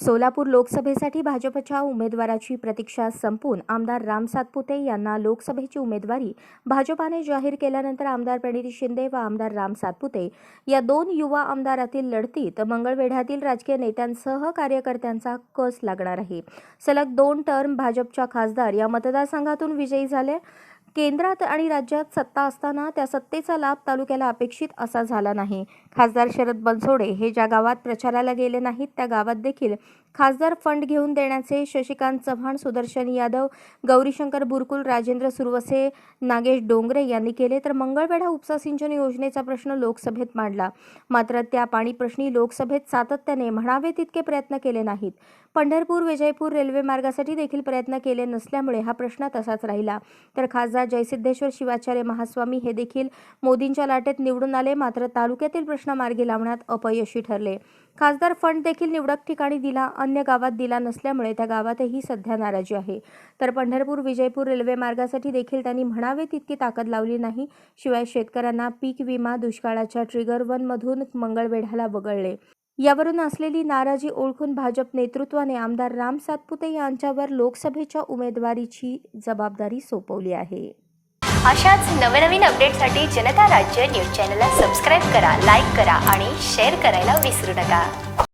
सोलापूर लोकसभेसाठी भाजपच्या उमेदवाराची प्रतीक्षा संपून आमदार राम सातपुते यांना लोकसभेची उमेदवारी भाजपाने जाहीर केल्यानंतर आमदार प्रणिती शिंदे व आमदार राम सातपुते या दोन युवा आमदारातील लढतीत मंगळवेढ्यातील राजकीय नेत्यांसह कार्यकर्त्यांचा कस लागणार आहे? सलग दोन टर्म भाजपच्या खासदार या मतदारसंघातून विजयी झाले. केंद्रात आणि राज्यात सत्ता असताना त्या सत्तेचा लाभ तालुक्याला अपेक्षित असा झाला नाही. खासदार शरद बनसोडे हे ज्या गावात प्रचाराला गेले नाहीत त्या गावात देखील खासदार फंड घेऊन देण्याचे शशिकांत चव्हाण सुदर्शन यादव गौरीशंकर बुरकुल राजेंद्र सुरवसे नागेश डोंगरे यांनी केले तर मंगळवेढा उपसा सिंचन योजनेचा प्रश्न लोकसभेत मांडला. मात्र त्या पाणी प्रश्नी लोकसभेत सातत्याने म्हणावे तितके प्रयत्न केले नाहीत. पंढरपूर विजयपूर रेल्वे मार्गासाठी देखील प्रयत्न केले नसल्यामुळे हा प्रश्न तसाच राहिला. तर खासदार जयसिद्धेश्वर शिवाचार्य महास्वामी हे देखील मोदींच्या लाटेत निवडून आले मात्र तालुक्यातील प्रश्न मार्गी लावण्यात अपयशी ठरले. खासदार फंड देखील निवडक ठिकाणी दिला अन्य गावात दिला नसल्यामुळे त्या गावातही सध्या नाराजी आहे. तर पंढरपूर विजयपूर रेल्वे मार्गासाठी देखील त्यांनी म्हणावे तितकी ताकद लावली नाही. शिवाय शेतकऱ्यांना पीक विमा दुष्काळाच्या ट्रिगर वनमधून मंगळवेढ्याला वगळले. यावरून असलेली नाराजी ओळखून भाजप नेतृत्वाने आमदार राम सातपुते यांच्यावर लोकसभेच्या उमेदवारीची जबाबदारी सोपवली आहे. अशाच नवनवीन अपडेटसाठी जनता राज्य न्यूज चॅनलला सबस्क्राईब करा लाईक करा आणि शेअर करायला विसरू नका.